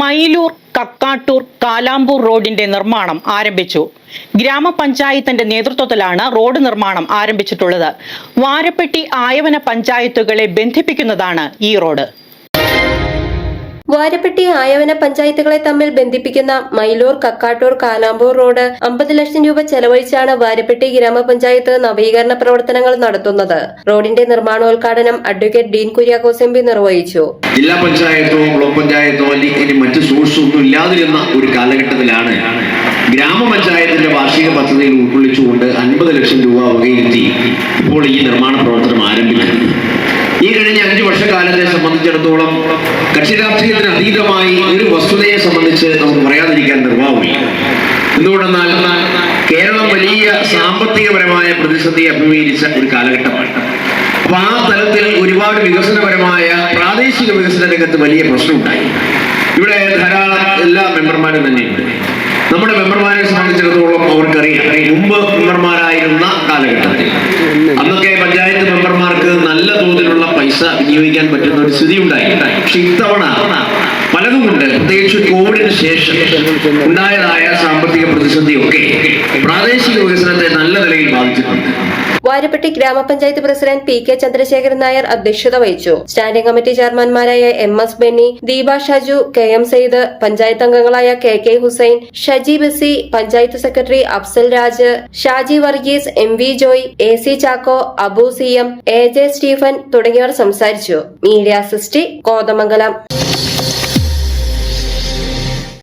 മയിലൂർ കക്കാട്ടൂർ കാലാമ്പൂർ റോഡിന്റെ നിർമ്മാണം ആരംഭിച്ചു. ഗ്രാമപഞ്ചായത്തിന്റെ നേതൃത്വത്തിലാണ് റോഡ് നിർമ്മാണം ആരംഭിച്ചിട്ടുള്ളത്. വാരപ്പെട്ടി ആയവന പഞ്ചായത്തുകളെ ബന്ധിപ്പിക്കുന്നതാണ് ഈ റോഡ്. വാരപ്പെട്ടി ആയവന പഞ്ചായത്തുകളെ തമ്മിൽ ബന്ധിപ്പിക്കുന്ന മൈലൂർ കക്കാട്ടൂർ കാലാമ്പൂർ റോഡ് അമ്പത് ലക്ഷം രൂപ ചെലവഴിച്ചാണ് വാരപ്പെട്ടി ഗ്രാമപഞ്ചായത്ത് നവീകരണ പ്രവർത്തനങ്ങൾ നടത്തുന്നത്. റോഡിന്റെ നിർമ്മാണോദ്ഘാടനം advocate Dean Kuriakose M P നിർവഹിച്ചു. ജില്ലാ പഞ്ചായത്തും ബ്ലോക്ക് പഞ്ചായത്തോ അല്ലെങ്കിൽ മറ്റ് സോഴ്സ് ഒന്നും ഇല്ലാതിരുന്ന ഒരു കാലഘട്ടത്തിലാണ് ഗ്രാമപഞ്ചായത്തിന്റെ വാർഷിക പദ്ധതിയിൽ ഉൾക്കൊള്ളിച്ചുകൊണ്ട് അൻപത് ലക്ഷം രൂപ വകയിരുത്തി ഇപ്പോൾ ഈ നിർമ്മാണ പ്രവർത്തനം ആരംഭിക്കുന്നു ഈ കഴിഞ്ഞ അഞ്ചു വർഷക്കാലത്തെ സംബന്ധിച്ചിടത്തോളം കക്ഷി രാഷ്ട്രീയത്തിന് അതീതമായി ഒരു വസ്തുതയെ സംബന്ധിച്ച് നമുക്ക് പറയാതിരിക്കാൻ നിർവാഹമില്ല എന്തുകൊണ്ടെന്നാൽ കേരളം വലിയ സാമ്പത്തികപരമായ പ്രതിസന്ധി അഭിമുഖീകരിച്ച ഒരു കാലഘട്ടമാണ്. അപ്പൊ ആ തലത്തിൽ ഒരുപാട് വികസനപരമായ പ്രാദേശിക വികസന രംഗത്ത് വലിയ പ്രശ്നമുണ്ടായി. എല്ലാ മെമ്പർമാരും തന്നെയുണ്ട് നമ്മുടെ മെമ്പർമാരെ സംബന്ധിച്ചിടത്തോളം അവർക്കറിയാം. മുമ്പ് മെമ്പർമാരായിരുന്ന കാലഘട്ടത്തിൽ. അന്നൊക്കെ പഞ്ചായത്ത് മെമ്പർമാർക്ക് നല്ല തോതിലുള്ള പൈസ വിനിയോഗിക്കാൻ പറ്റുന്ന ഒരു സ്ഥിതി ഉണ്ടായി. പക്ഷെ ഇത്തവണ പലതും കൊണ്ട് പ്രത്യേകിച്ച് കോവിഡിന് ശേഷം ഉണ്ടായതായ സാമ്പത്തിക പ്രതിസന്ധിയൊക്കെ പ്രാദേശിക വികസനത്തെ നല്ല നിലയിൽ ബാധിച്ചിട്ടുണ്ട്. Varappetty grama panchayat president P K Chandrasekharan Nair അധ്യക്ഷത വഹിച്ചു. Standing committee ചെയർമാൻമാരായ M S Benny Deepa Shaju K M Sayed panchayat അംഗങ്ങളായ K K Hussain Shaji Basi panchayat secretary Afsal Raj Shaji Varghese M V Joy A C Chacko Abu C M A J Stephen തുടങ്ങിയവർ സംസാരിച്ചു. Media സൃഷ്ടി കോതമംഗലം.